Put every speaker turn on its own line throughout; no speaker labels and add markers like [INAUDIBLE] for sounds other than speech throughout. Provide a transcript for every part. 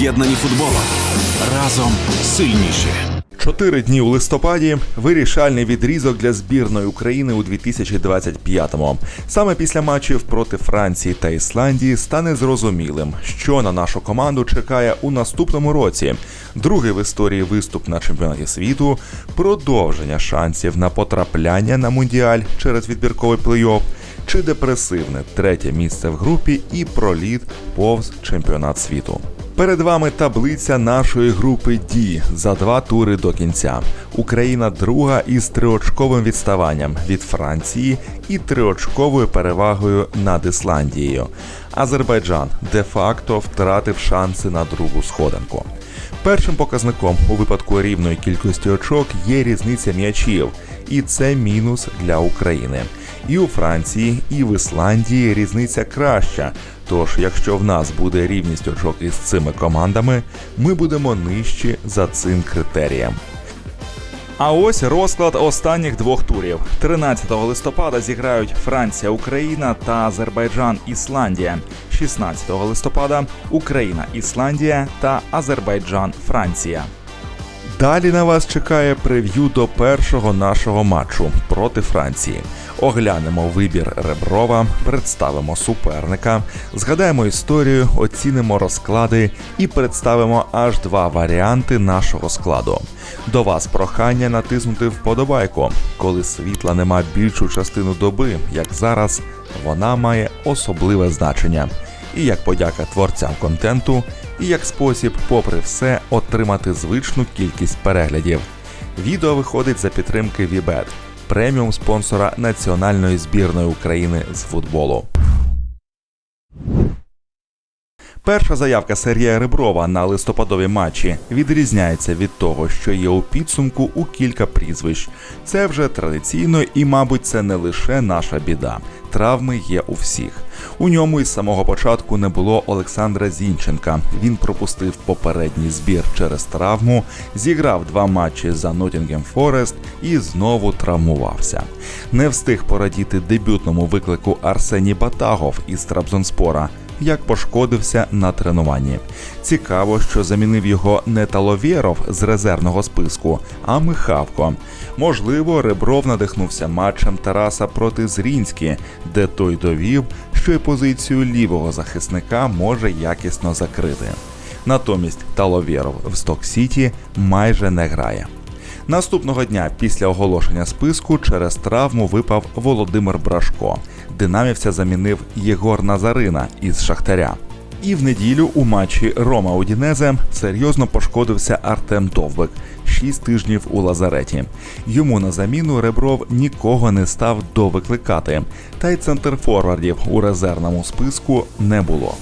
об'єднані футболом. Разом сильніші.
Чотири дні у листопаді вирішальний відрізок для збірної України у 2025-му. Саме після матчів проти Франції та Ісландії стане зрозумілим, що на нашу команду чекає у наступному році. Другий в історії виступ на чемпіонаті світу, продовження шансів на потрапляння на мундіаль через відбірковий плей-офф, чи депресивне третє місце в групі і проліт повз чемпіонат світу. Перед вами таблиця нашої групи Ді за два тури до кінця. Україна друга із триочковим відставанням від Франції і триочковою перевагою над Ісландією. Азербайджан де-факто втратив шанси на другу сходинку. Першим показником у випадку рівної кількості очок є різниця м'ячів, і це мінус для України. І у Франції, і в Ісландії різниця краща. Тож, якщо в нас буде рівність очок із цими командами, ми будемо нижчі за цим критерієм. А ось розклад останніх двох турів. 13 листопада зіграють Франція, Україна та Азербайджан, Ісландія. 16 листопада Україна, Ісландія та Азербайджан, Франція. Далі на вас чекає прев'ю до першого нашого матчу проти Франції. Оглянемо вибір Реброва, представимо суперника, згадаємо історію, оцінимо розклади і представимо аж два варіанти нашого складу. До вас прохання натиснути вподобайку. Коли світла нема більшу частину доби, як зараз, вона має особливе значення. І як подяка творцям контенту, і як спосіб, попри все, отримати звичну кількість переглядів. Відео виходить за підтримки Вібет, преміум спонсора національної збірної України з футболу. Перша заявка Сергія Реброва на листопадові матчі відрізняється від того, що є у підсумку у кілька прізвищ. Це вже традиційно, і, мабуть, це не лише наша біда. Травми є у всіх. У ньому із самого початку не було Олександра Зінченка. Він пропустив попередній збір через травму, зіграв два матчі за Ноттінгем Форест і знову травмувався. Не встиг порадіти дебютному виклику Арсені Батагов із Трабзонспора як пошкодився на тренуванні. Цікаво, що замінив його не Таловєров з резервного списку, а Михавко. Можливо, Ребров надихнувся матчем Тараса проти Зрінські, де той довів, що й позицію лівого захисника може якісно закрити. Натомість Таловєров в Сток Сіті майже не грає. Наступного дня після оголошення списку через травму випав Володимир Брашко. Динамівця замінив Єгор Назарина із Шахтаря. І в неділю у матчі Рома Удінезе серйозно пошкодився Артем Довбик. Шість тижнів у лазареті. Йому на заміну Ребров нікого не став довикликати, та й центр форвардів у резервному списку не було.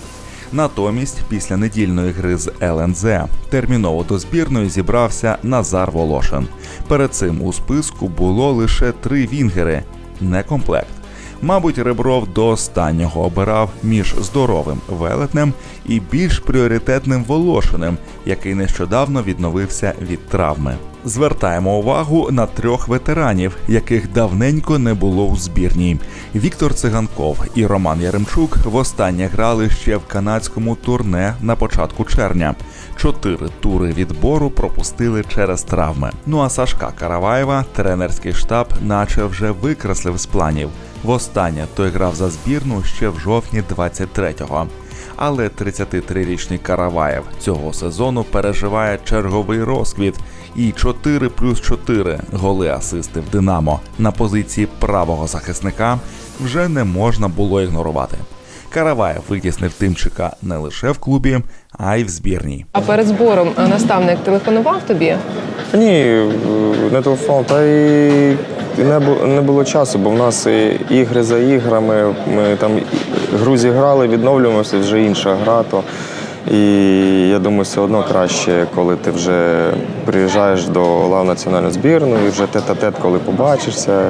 Натомість, після недільної гри з ЛНЗ терміново до збірної зібрався Назар Волошин. Перед цим у списку було лише три вінгери, не комплект. Мабуть, Ребров до останнього обирав між здоровим велетнем і більш пріоритетним Волошиним, який нещодавно відновився від травми. Звертаємо увагу на трьох ветеранів, яких давненько не було у збірній. Віктор Циганков і Роман Яремчук востаннє грали ще в канадському турне на початку червня. Чотири тури відбору пропустили через травми. Ну а Сашка Караваєва тренерський штаб, наче вже викреслив з планів. Востаннє той грав за збірну ще в жовтні 23-го. Але 33-річний Караваєв цього сезону переживає черговий розквіт і 4 плюс 4 голи асисти в Динамо на позиції правого захисника вже не можна було ігнорувати. Караваєв витіснив Тимчика не лише в клубі, а й в збірній.
А перед збором е, наставник телефонував тобі?
Ні, е, не телефон, та й не було, не було часу, бо в нас і ігри за іграми. Ми там гру зіграли, відновлюємося, вже інша гра. То, і я думаю, все одно краще, коли ти вже приїжджаєш до лав національної збірної, і вже тет-а-тет, коли побачишся,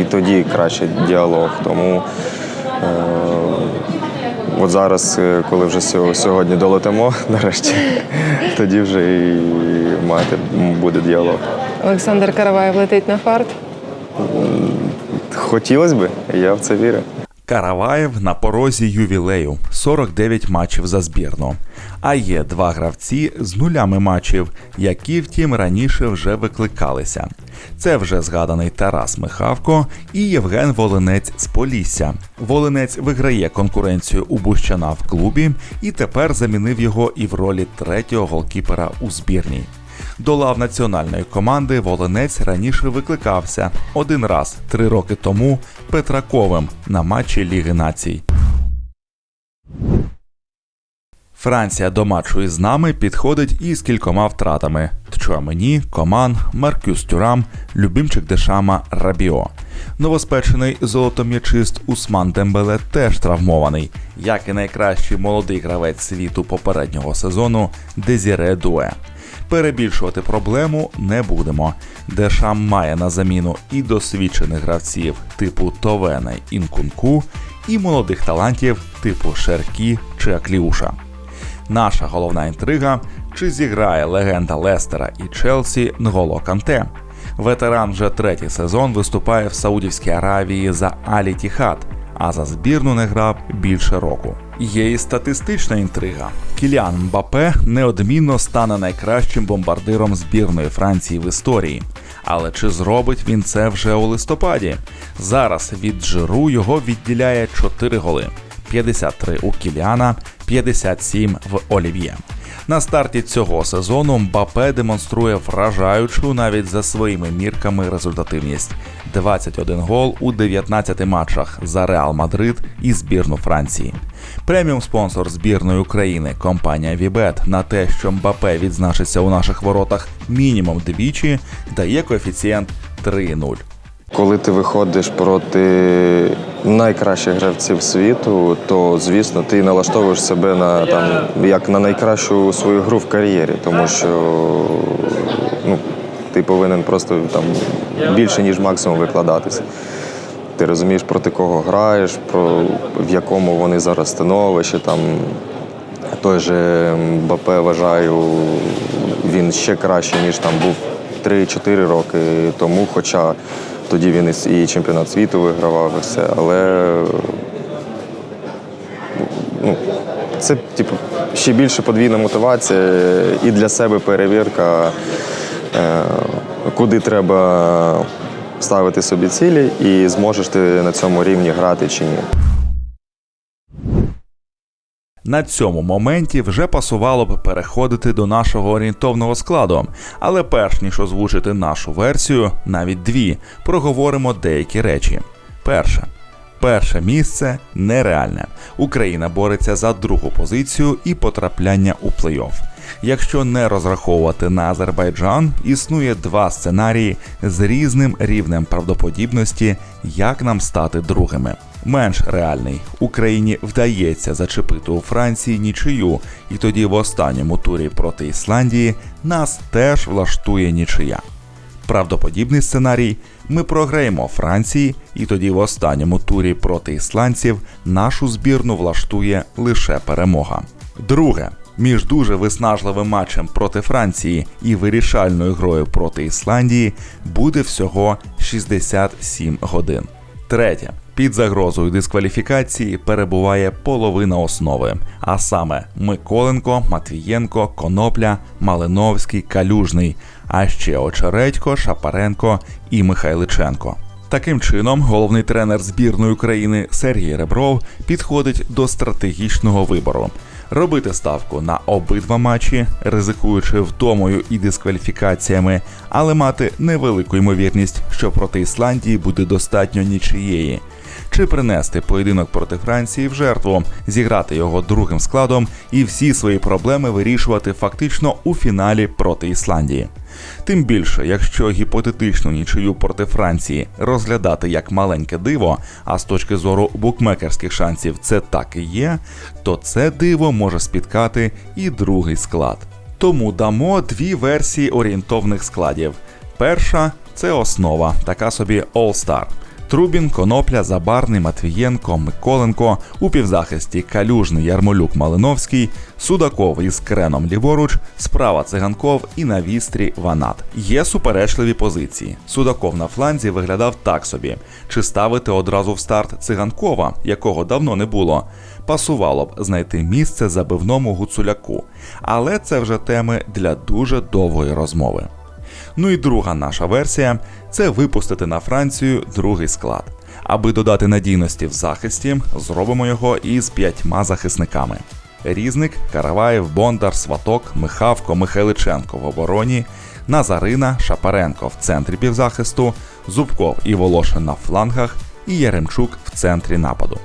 і тоді краще діалог. Тому е, от зараз, е, коли вже сьогодні долетимо, [LAUGHS] нарешті, тоді вже і мати буде діалог.
Олександр Караваєв летить на фарт.
Хотілося б, я в це вірю.
Караваєв на порозі ювілею 49 матчів за збірну. А є два гравці з нулями матчів, які, втім, раніше вже викликалися. Це вже згаданий Тарас Михавко і Євген Волинець з Полісся. Волинець виграє конкуренцію у Бущана в клубі і тепер замінив його і в ролі третього голкіпера у збірній. До лав національної команди Волинець раніше викликався один раз три роки тому Петраковим на матчі Ліги націй. Франція до матчу із нами підходить із кількома втратами: Тчуамені, Коман, Маркюс Тюрам, Любімчик Дешама, Рабіо. Новоспечений золотом'ячист Усман Дембеле теж травмований, як і найкращий молодий гравець світу попереднього сезону Дезіре Дуе. Перебільшувати проблему не будемо. Дешам має на заміну і досвідчених гравців типу Товена Інкунку, і молодих талантів типу Шеркі чи Акліуша. Наша головна інтрига: чи зіграє легенда Лестера і Челсі Нголо Канте. Ветеран вже третій сезон виступає в Саудівській Аравії за Алі Тіхат, а за збірну не грав більше року. Є і статистична інтрига. Кіліан Мбапе неодмінно стане найкращим бомбардиром збірної Франції в історії. Але чи зробить він це вже у листопаді? Зараз від Джиру його відділяє 4 голи: 53 у Кіліана, 57 в Олів'є. На старті цього сезону Мбапе демонструє вражаючу навіть за своїми мірками результативність: 21 гол у 19 матчах за Реал Мадрид і збірну Франції. Преміум спонсор збірної України компанія Вібет на те, що Мбапе відзначиться у наших воротах мінімум двічі, дає коефіцієнт 3,0.
Коли ти виходиш проти найкращих гравців світу, то звісно ти налаштовуєш себе на там як на найкращу свою гру в кар'єрі, тому що ну, ти повинен просто там більше ніж максимум викладатися. Ти розумієш, проти кого граєш, про в якому вони зараз становищі. Там той же Мбапе, вважаю, він ще краще, ніж там був 3-4 роки тому, хоча тоді він і чемпіонат світу вигравав, і все. Але ну, це типу, ще більше подвійна мотивація і для себе перевірка, е, куди треба ставити собі цілі, і зможеш ти на цьому рівні грати чи ні.
На цьому моменті вже пасувало б переходити до нашого орієнтовного складу, але перш ніж озвучити нашу версію, навіть дві, проговоримо деякі речі. Перше. Перше місце нереальне. Україна бореться за другу позицію і потрапляння у плей-офф. Якщо не розраховувати на Азербайджан, існує два сценарії з різним рівнем правдоподібності, як нам стати другими. Менш реальний Україні вдається зачепити у Франції нічию, і тоді в останньому турі проти Ісландії нас теж влаштує нічия. Правдоподібний сценарій ми програємо Франції, і тоді в останньому турі проти ісландців нашу збірну влаштує лише перемога. Друге. Між дуже виснажливим матчем проти Франції і вирішальною грою проти Ісландії буде всього 67 годин. Третє. Під загрозою дискваліфікації перебуває половина основи, а саме Миколенко, Матвієнко, Конопля, Малиновський, Калюжний, а ще Очередько, Шапаренко і Михайличенко. Таким чином, головний тренер збірної України Сергій Ребров підходить до стратегічного вибору. Робити ставку на обидва матчі, ризикуючи втомою і дискваліфікаціями, але мати невелику ймовірність, що проти Ісландії буде достатньо нічиєї. Чи принести поєдинок проти Франції в жертву, зіграти його другим складом і всі свої проблеми вирішувати фактично у фіналі проти Ісландії. Тим більше, якщо гіпотетичну нічию проти Франції розглядати як маленьке диво, а з точки зору букмекерських шансів це так і є, то це диво може спіткати і другий склад. Тому дамо дві версії орієнтовних складів. Перша це основа, така собі All-Star. Трубін, Конопля, Забарний, Матвієнко, Миколенко, у півзахисті Калюжний, Ярмолюк, Малиновський, Судаков із Креном ліворуч, справа Циганков і на вістрі Ванат. Є суперечливі позиції. Судаков на фланзі виглядав так собі: чи ставити одразу в старт циганкова, якого давно не було. Пасувало б знайти місце забивному гуцуляку, але це вже теми для дуже довгої розмови. Ну і друга наша версія це випустити на Францію другий склад. Аби додати надійності в захисті, зробимо його із п'ятьма захисниками: Різник, Караваєв, Бондар, Сваток, Михавко, Михайличенко в обороні, Назарина, Шапаренко в центрі півзахисту, Зубков і Волошин на флангах, і Яремчук в центрі нападу.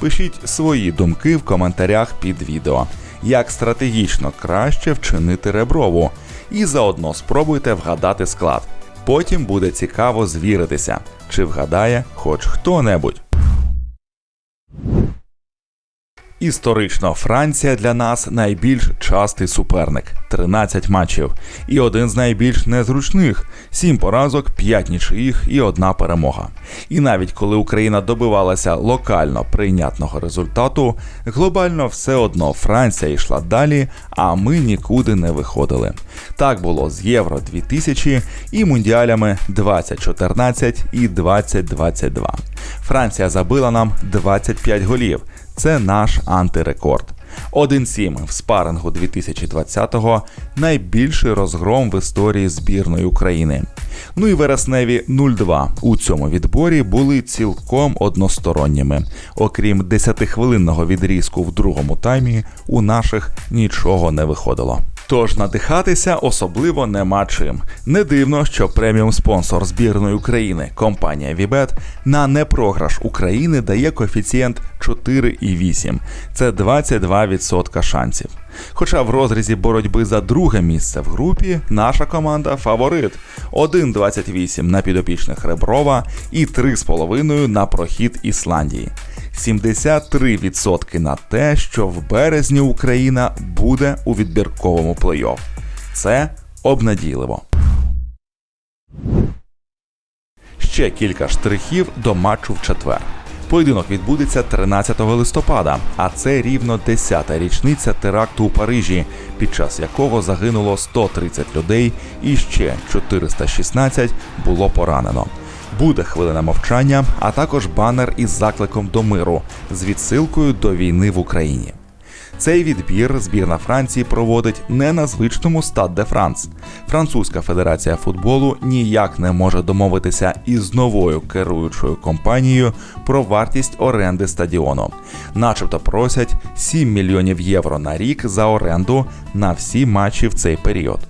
Пишіть свої думки в коментарях під відео, як стратегічно краще вчинити реброву, і заодно спробуйте вгадати склад. Потім буде цікаво звіритися, чи вгадає хоч хто-небудь. Історично Франція для нас найбільш частий суперник 13 матчів, і один з найбільш незручних 7 поразок, 5 нічиїх і одна перемога. І навіть коли Україна добивалася локально прийнятного результату, глобально все одно Франція йшла далі, а ми нікуди не виходили. Так було з Євро 2000 і мундіалями 2014 і 2022. Франція забила нам 25 голів. Це наш антирекорд. 1-7 в спарингу 2020-го найбільший розгром в історії збірної України. Ну і вересневі 0-2 у цьому відборі були цілком односторонніми. Окрім 10-хвилинного відрізку в другому таймі, у наших нічого не виходило. Тож надихатися особливо нема чим. Не дивно, що преміум спонсор збірної України компанія Вібет на непрограш України дає коефіцієнт 4,8. Це 22% шансів. Хоча в розрізі боротьби за друге місце в групі наша команда фаворит 1,28 на підопічних Реброва і 3,5 на прохід Ісландії. 73% на те, що в березні Україна буде у відбірковому плей-офф. Це обнадійливо. Ще кілька штрихів до матчу в четвер. Поєдинок відбудеться 13 листопада, а це рівно 10-та річниця теракту у Парижі, під час якого загинуло 130 людей і ще 416 було поранено. Буде хвилина мовчання, а також банер із закликом до миру з відсилкою до війни в Україні. Цей відбір збірна Франції проводить не на звичному Стад де Франс. Французька федерація футболу ніяк не може домовитися із новою керуючою компанією про вартість оренди стадіону, начебто просять 7 мільйонів євро на рік за оренду на всі матчі в цей період.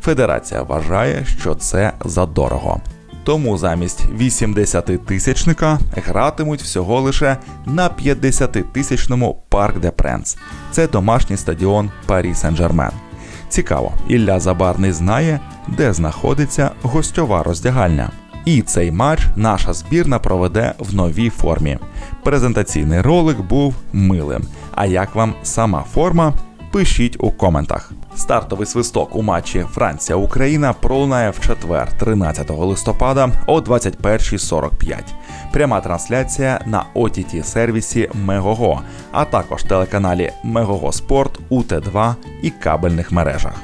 Федерація вважає, що це задорого. Тому замість 80 тисячника гратимуть всього лише на 50 тисячному Парк де Пренс. Це домашній стадіон Парі Сен-Жермен. Цікаво, Ілля Забарний знає, де знаходиться гостьова роздягальня. І цей матч наша збірна проведе в новій формі. Презентаційний ролик був милим. А як вам сама форма? Пишіть у коментах. Стартовий свисток у матчі Франція-Україна пролунає в четвер, 13 листопада о 21.45. Пряма трансляція на ott сервісі Мегого, а також телеканалі Мегого Спорт, УТ2 і кабельних мережах.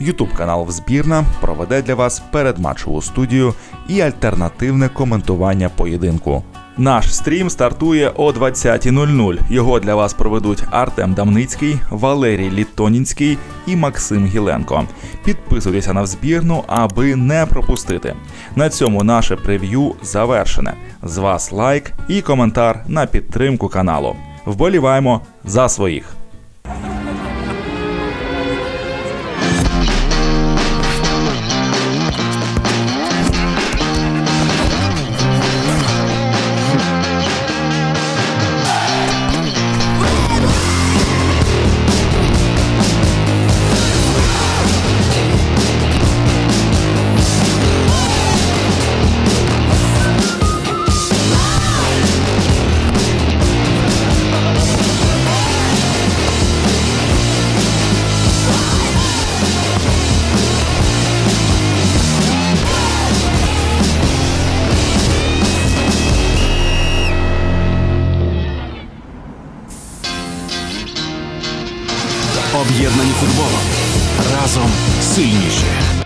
Ютуб канал Взбірна проведе для вас передматчову студію і альтернативне коментування поєдинку. Наш стрім стартує о 20.00. Його для вас проведуть Артем Дамницький, Валерій Літонінський і Максим Гіленко. Підписуйтеся на збірну, аби не пропустити. На цьому наше прев'ю завершене. З вас лайк і коментар на підтримку каналу. Вболіваємо за своїх.